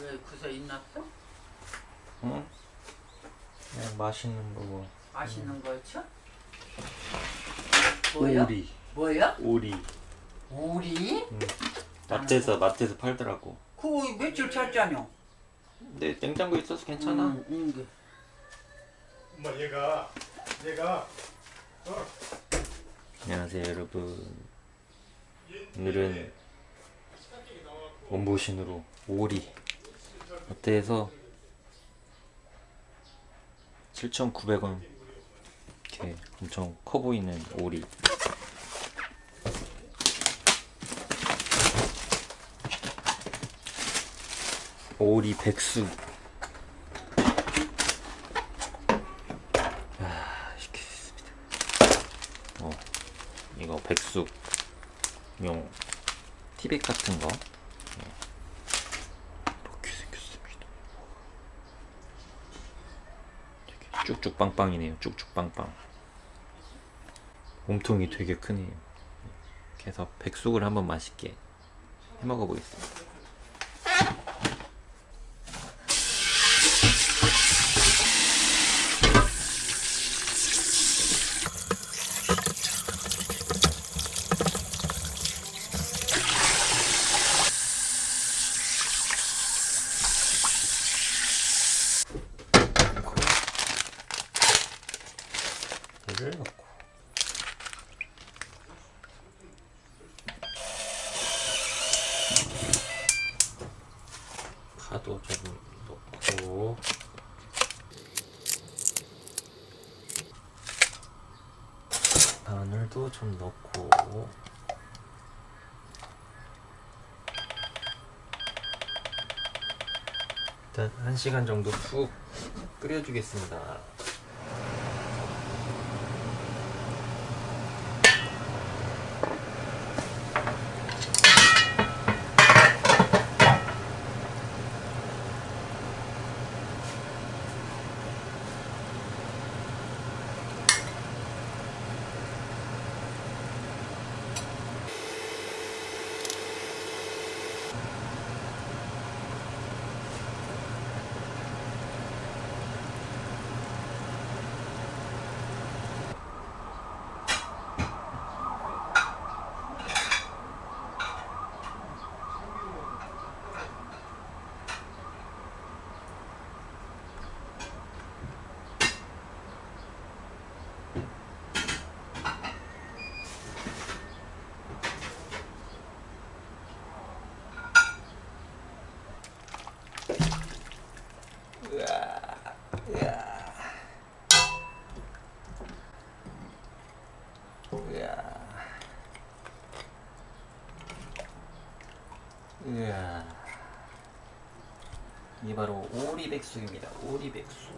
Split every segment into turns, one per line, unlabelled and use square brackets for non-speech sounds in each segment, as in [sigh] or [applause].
왜 그새 있났어?
응? 그냥 맛있는 거고
맛있는 거였죠? 뭐야?
오리
뭐야?
오리
오리?
응. 마트에서 마트에서 팔더라고
그거 며칠 쳤잖여.
근데 냉장고에 있어서 괜찮아
응, 응.
엄마 얘가 얘가
안녕하세요 여러분 오늘은 원보신으로 오리 마트에서 7,900원. 이렇게 엄청 커 보이는 오리. 오리 백숙 아, 어, 이거 백숙용. 티백 같은 거 네. 이렇게 생겼습니다. 되게 쭉쭉 빵빵이네요. 쭉쭉 빵빵. 몸통이 되게 크네요. 해서 백숙을 한번 맛있게 해 먹어 보겠습니다. 1시간 정도 푹 끓여주겠습니다. 바로 오리백숙입니다. 오리백숙.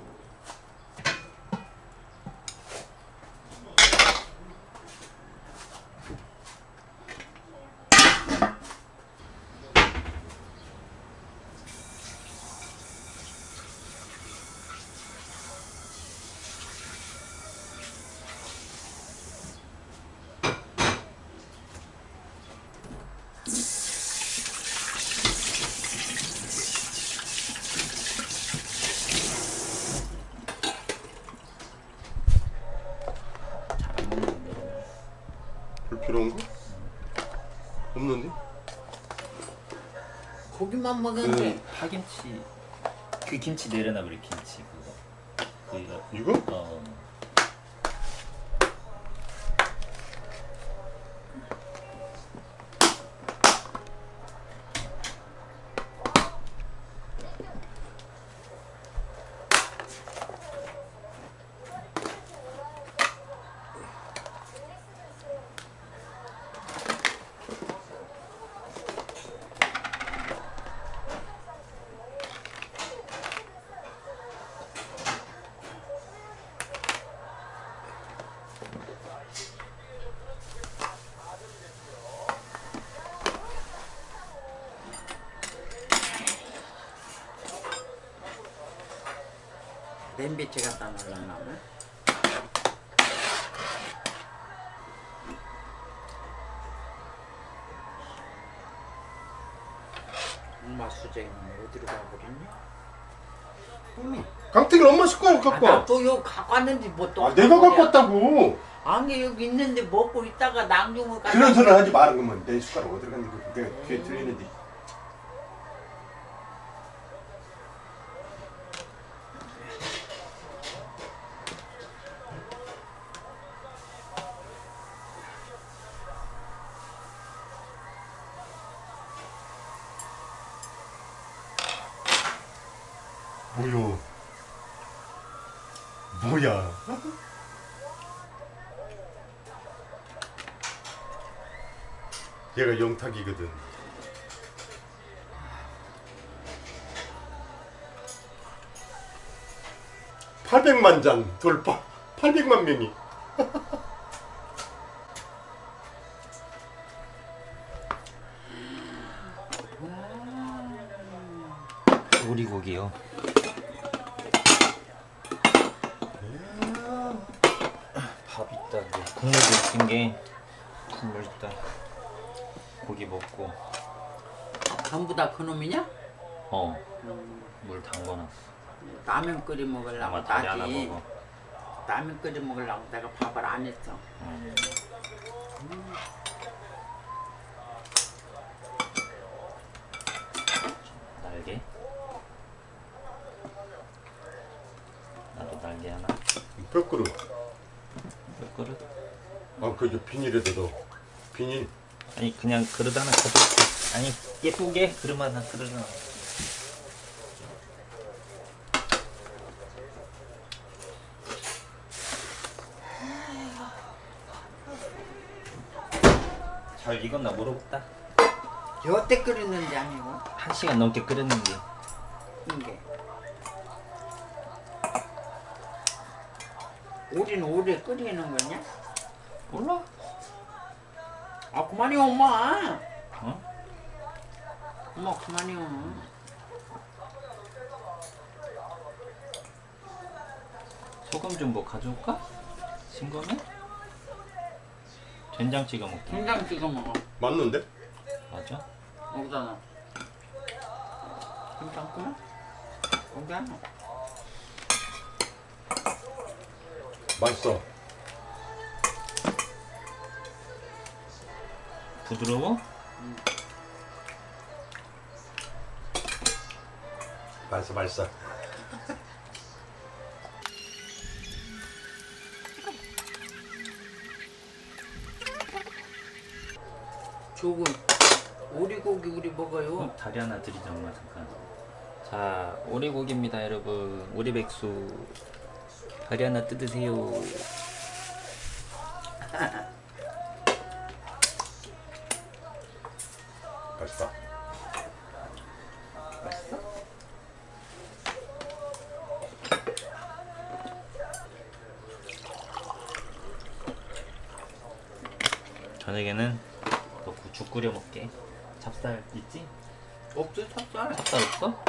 잘안 먹는데.
불필요한 거? 없는데?
고기만 먹은데.
그 파김치 그 김치 내려놔 버릴 김치 그거. 그거
이거?
어.
냄비째 갖다 놓으려나? 엄마 술 떨어져 있는데 어디로 가버렸니? 꿈이.
강태길 엄마 숟가락 갖고 와.
나또 여기 갖고 왔는데 뭐또
아, 내가 갖고 왔다고.
안개 여기 있는데 먹고 있다가 낭중을
그런 소리 하지 마라 그러면 내 숟가락 어디로 갔는지 내가 귀에 들리는데. 뭐야? 뭐야? 얘가 영탁이거든. (800만) 장 돌파 (800만) 명이 [laughs]
오리고기요. 밥 있다. 국물도 있은 게 국물 있다. 고기 먹고
전부 다 그놈이냐?
어
음,
물 담궈놨어.
라면 끓여 먹으려고
아마 다리 하나
나지
먹어.
라면 끓여 먹으려고 내가 밥을 안 했어
음. 날개. 나도 날개 하나.
뼈그릇
몇 그릇?
아그 비닐에다 넣어 비닐
아니 그냥 그릇 하나 가져. 아니 예쁘게 그릇 하나 그릇 하나. 잘 익었나 물어볼까?
여태 끓였는데 아니고
한 시간 넘게 끓였는데
이게 우리는 오래 끓이는 거냐?
몰라?
아 그만이요 엄마
어?
엄마 그만이요
소금 좀 뭐 가져올까? 싱거면? 된장 찍어 먹게
된장 찍어 먹어
맞는데
맞아?
놔 괜찮구나? 여기 하나
맛있어
부드러워?
맛있어 맛있어.
조금 오리고기 우리 먹어요.
어, 다리 하나 드리자 엄마 잠깐. 자 오리고기입니다 여러분. 오리백수 다리 하나 뜯으세요 있지?
없어 찹쌀
찹쌀 없어?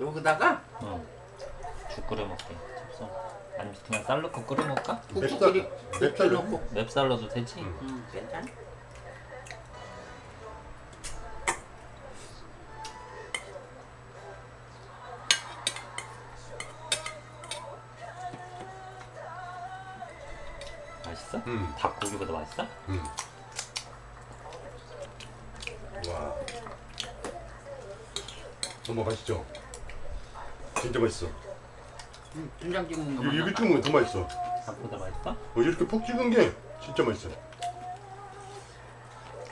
여기다가
어 죽 끓여 먹게 찹쌀 아니면 그냥 쌀 넣고 끓여 먹을까?
국수
맵쌀 맵쌀
국수 넣고
맵쌀 넣어도 되지?
응.
응 괜찮아?
맛있어?
음.
닭고기보다 맛있어?
음. 와 엄마 맛있죠 진짜 맛있어
응 된장 찍는 거
이거
맛있어
이렇게 찍으면 더 맛있어
닭보다 맛있어?
어, 이렇게 푹 찍은 게 진짜 맛있어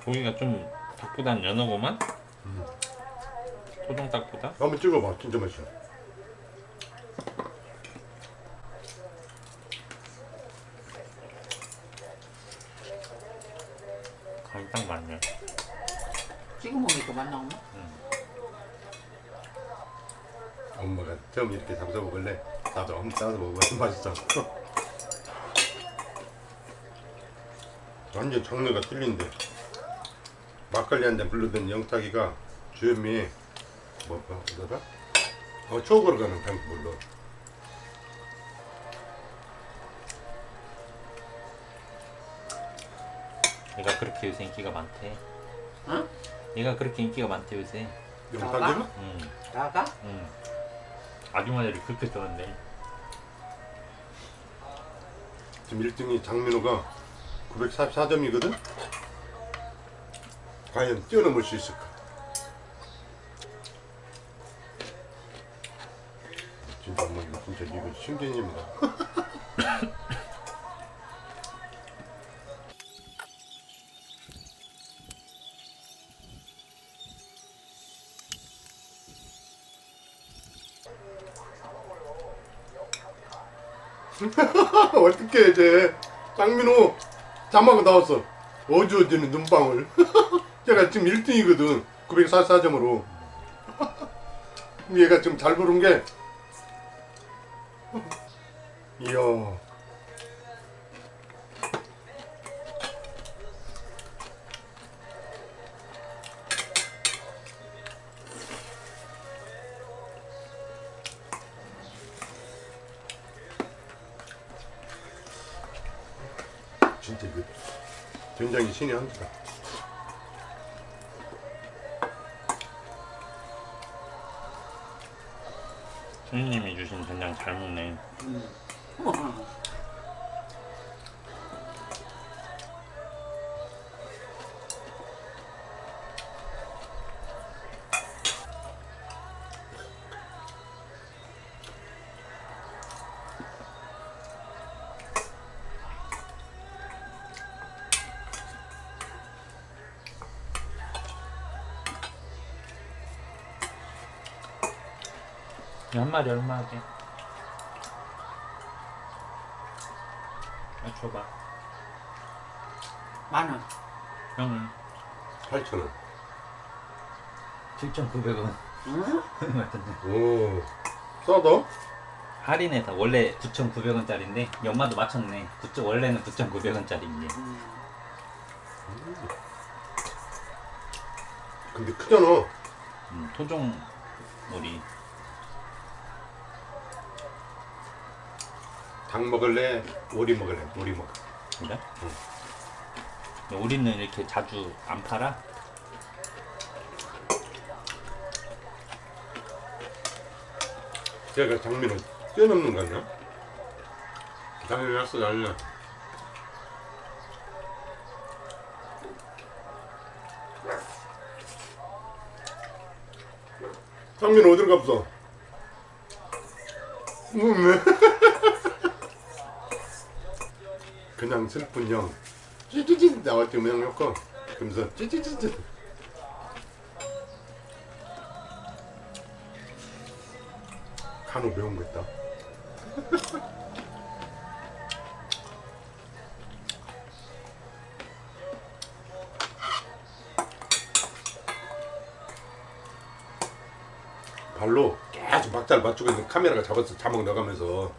고기가 좀 닭보단 연어고만?
음.
소정 닭보다?
한번 찍어봐 진짜 맛있어
간이 딱 맞네
찍어 먹으니까 맛나 엄마?
엄마가 처음 이렇게 담궈 먹을래 나도 한번 싸서 먹어봐 [laughs] 맛있어 완전 장르가 틀린데 막걸리 한 잔 불르던 영탁이가 주현미의 뭐, 뭐, 뭐더라? 어, 추억으로 가는 방 불러
얘가 그렇게 요새 인기가 많대
어?
얘가 그렇게 인기가 많대 요새.
영탁이가?
응.
나가?
응. 아줌마들이 그렇게 좋아한대.
지금 1등이 장민호가 944점이거든? 과연 뛰어넘을 수 있을까? 진짜 뭐 진짜 이거 신기입니다. [laughs] 어떻게 이제 장민호 자막은 나왔어. 어지어지는 눈방울. [laughs] 제가 지금 1등이거든. 944점으로. [laughs] 얘가 지금 잘 부른 게. [laughs] 이야 진짜 그 된장이 신의 한 수다.
손님이 주신 된장 잘 먹네. 한 마리 얼마 하게? 아, 줘봐.
만 원.
형은
8,000원
7,900원.
응? [laughs]
같은데.
오 싸다
할인해서 원래 9,900원짜리인데 연마도 맞췄네. 9, 원래는 9,900원짜리인데.
근데 크잖아
음, 토종 오리.
닭 먹을래? 오리 먹을래? 오리 먹어
그래? 오리는 이렇게 자주 안 팔아?
제가 장민호 뛰어넘는 거 아니야? 난리 났어 나 장민호 어디로 갔어? 음, [laughs] 그냥 슬픈 형. 찌찌찌 나왔지 모양 효과 그러면서 찌찌찌찌. 간호 배운 거 있다. [laughs] 발로 계속 박자를 맞추고 있는 카메라가 잡아서 자막 나가면서.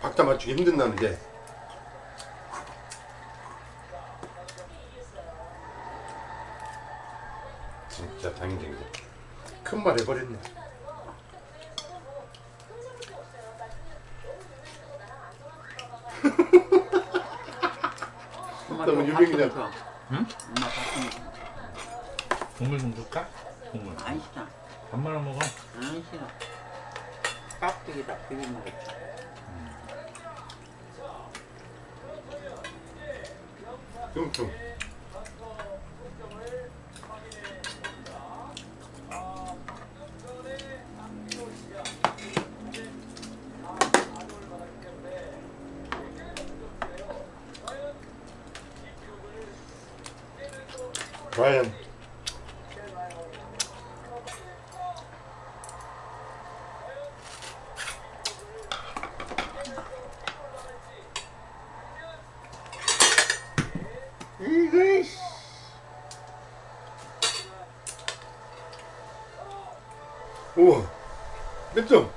박자 맞추기 힘든다는 게 진짜 장인쟁이다 큰 말 해버렸네
엄마
너무
또
유명이잖아.
밥 좀 줘.
응?
엄마 밥좀 줘.
국물 좀 줄까? 국물.
안 싫어.
밥 말아 먹어.
안 싫어. 깍두기다 비벼 먹었지.
뚱뚱 우와 몇 점?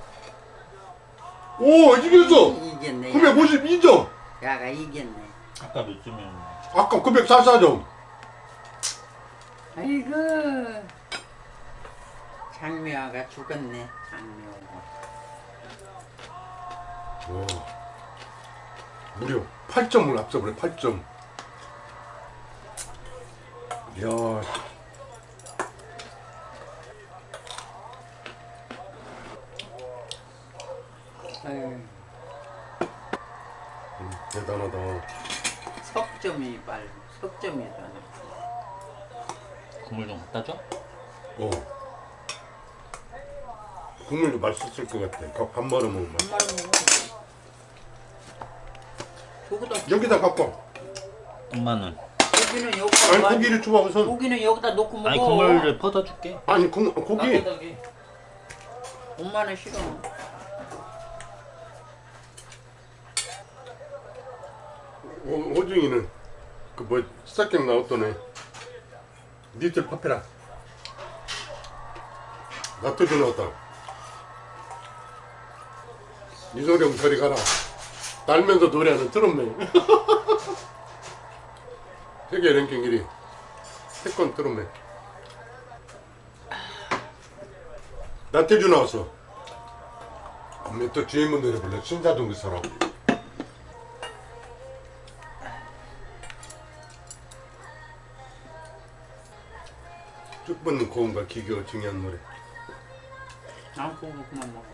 오 이겼어
이겼네.
952점
야가 이겼네.
아까 몇 점이었나?
아까 944점
아이고. 장미화가 죽었네. 장미화가.
와 무려 8점을 앞서버려 8점 이야 네. 음, 대단하다.
석점이 빨 석점이다.
국물 좀 갖다 줘?
어. 국물도 맛있을 것 같아. 밥, 밥 말아 먹으면.
밥 말아 먹으면.
여기다 갖고.
엄마는.
고기는 여기다.
아니
뭐
고기를 줘봐 우선.
고기는 여기다 놓고 먹어.
아니 국물을 퍼다 줄게.
아니 국 고기.
엄마는 싫어.
어, 호중이는 그뭐 시작경 나왔던 애. 니들 파페라. 나토주 나왔다. 이소령 저리 가라. 날면서 노래하는 트롯맨. [laughs] 세계 랭킹 1위. 태권 트롯맨. 나태주 나왔어. 엄마 또 주인분 노래 불러. 사람. 쭉 뻗는 고음과 기교가 중요한 노래.
안 보고 그만 먹어.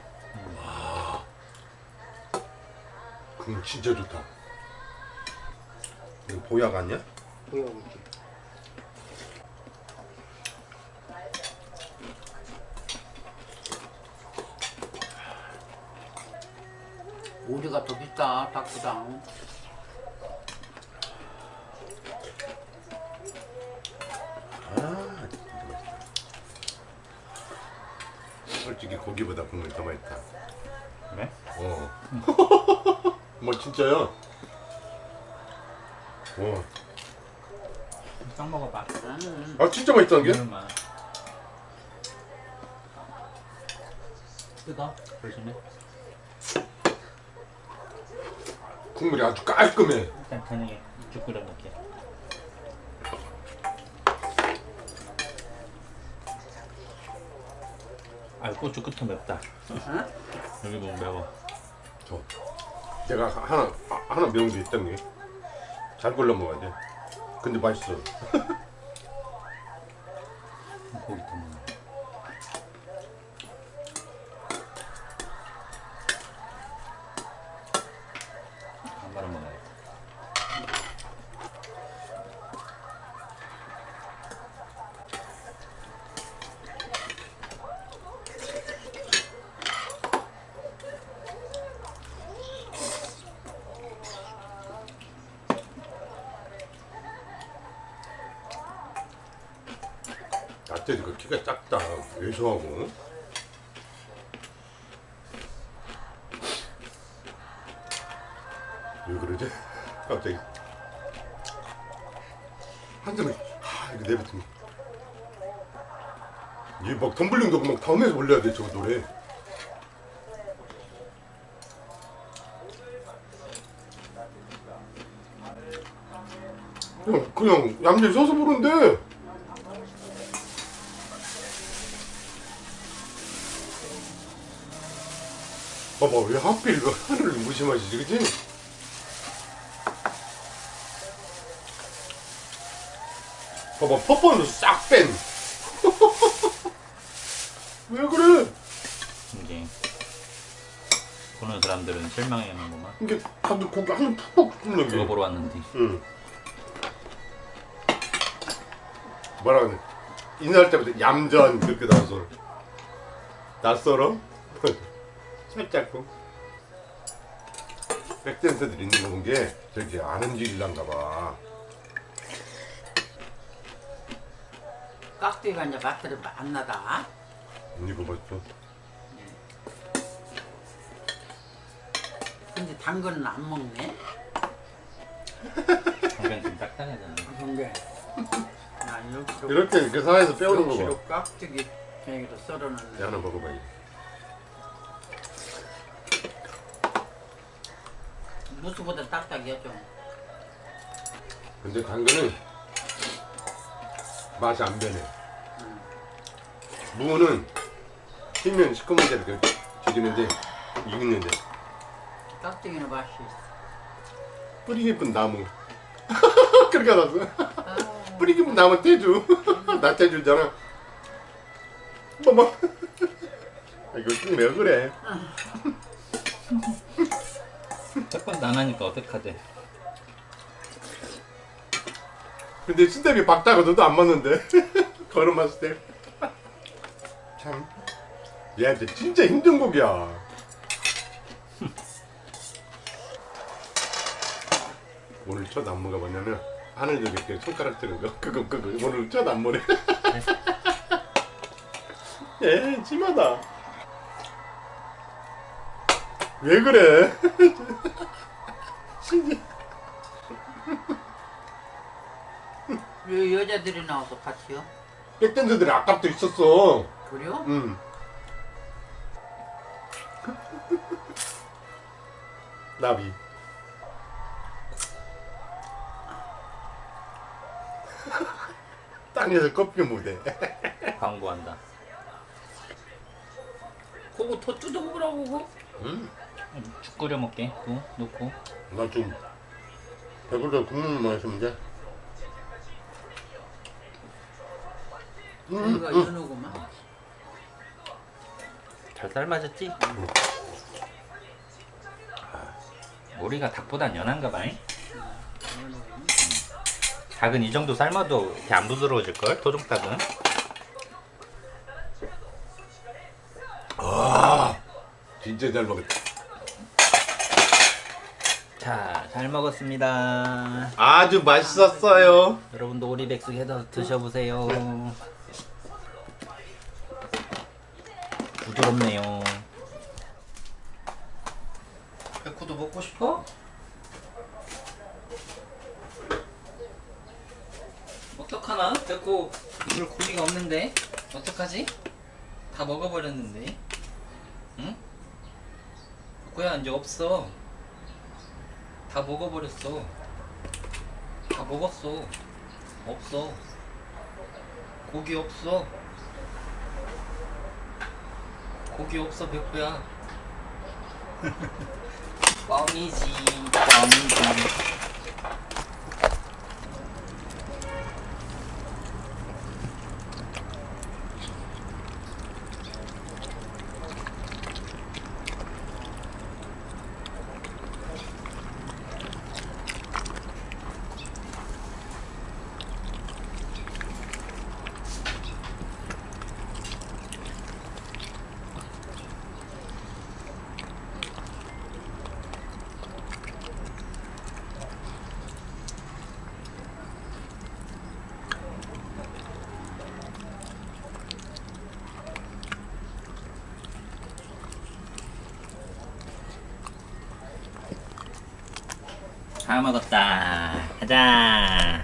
그건 진짜 좋다. 이거 보약 아니야?
보여보지. 오리가 더 비싸 닭보다.
솔직히 고기보다 국물이 더 맛있다.
그래?
어. [laughs] 뭐 진짜야? 어.
딱 먹어봐
음,
아 진짜 맛있다는 게?
국물만 뜨거? 조심해
국물이 아주 깔끔해.
일단 저녁에 죽 끓여 먹게 고추 끝은 맵다
응?
여기 보면 매워
저. 내가 하나 아, 하나 매운 게 있던 게. 잘 골라 먹어야 돼. 근데 맛있어. [laughs]
고기 더 먹어 한 마리 먹어야겠다
나때도 그 키가 작다. 왜소하고. 왜 그러지? 갑자기 한숨을 하 이렇게 내뱉은 이막 덤블링도 막 다음에서 올려야 돼 저거 노래. 그냥 그냥 얌전히 서서 부르는데 봐봐 왜 하필 그 하늘을 무심하시지 그치? 봐봐 퍼퍼는 싹뺀. [laughs] 왜 그래?
이게 보는 사람들은 실망해 하는구만.
이게 다들 고기 하늘 푹푹
그거
게
보러 왔는데.
응. 뭐라 그래 인사할 때부터 얌전 그렇게 나와서 낯설어? [laughs] 살짝 고 백댄서들 있는 거 본 게 저기 안 움직일란가 봐
깍두기가 이제 맛들이 안 나다.
이거 봤어?
근데 당근은 안 먹네.
당근 좀 딱딱하잖아
근데 나 [laughs] 이렇게
이렇게 이렇게 사이에서 빼오는 거
역시로
봐.
깍두기 팽이로 썰어놨네.
야, 하나 먹어봐. 이거.
무수보다 딱딱이야 좀.
근데 당근은 맛이 안 변해. 무는 튀면 시커먼 데를 이렇게 뒤지는데 익는데
깍두기는 맛이 있어.
뿌리 깊은 나무. [laughs] 그렇게 알았어.
아,
뿌리 깊은 나무 떼주. [laughs] 나 떼주잖아. 봐봐. 아, 이거 좀왜 그래?
첫 번째 안 하니까 어떡하지
근데 스텝이 박자가 너도 안 맞는데. [laughs] 걸음마 스텝 참. 얘한테 진짜 힘든 곡이야. [laughs] 오늘 첫 안무가 뭐냐면 하늘 저기 손가락 드는 거. 그거 그거. 오늘 첫 안무네 [laughs] 예 심하다. 왜 그래
여자들이 나와서 같이요?
백댄서들이 아까부터 있었어
그래요?
응 [laughs] 나비 [laughs] 땅에서 커피 무대 [laughs]
광고한다. 그거 더 뜯어 먹으라고 그거.
응?
죽 끓여 먹게. 또 넣고.
나 좀 배불러 국물만 마시면 돼 응,
여기가
응.
연우구만.
잘 삶아졌지? 우리가 닭보단 연한가 봐잉.
연우구만.
닭은 이 정도 삶아도 이렇게 안 부드러워질 걸. 토종닭은.
아 진짜 잘 먹었다
자, 잘 먹었습니다.
아주 맛있었어요
여러분도 오리백숙 해서 드셔보세요. 부드럽네요. 백호도 먹고 싶어? 어떡하나? 백호 물 고기가 없는데? 어떡하지? 다 먹어버렸는데? 응? 백호야 이제 없어. 다 먹어버렸어. 다 먹었어. 없어. 고기 없어. 고기 없어, 백구야. [laughs] 뻥이지, 뻥이지. 다 먹었다. 가자. 자,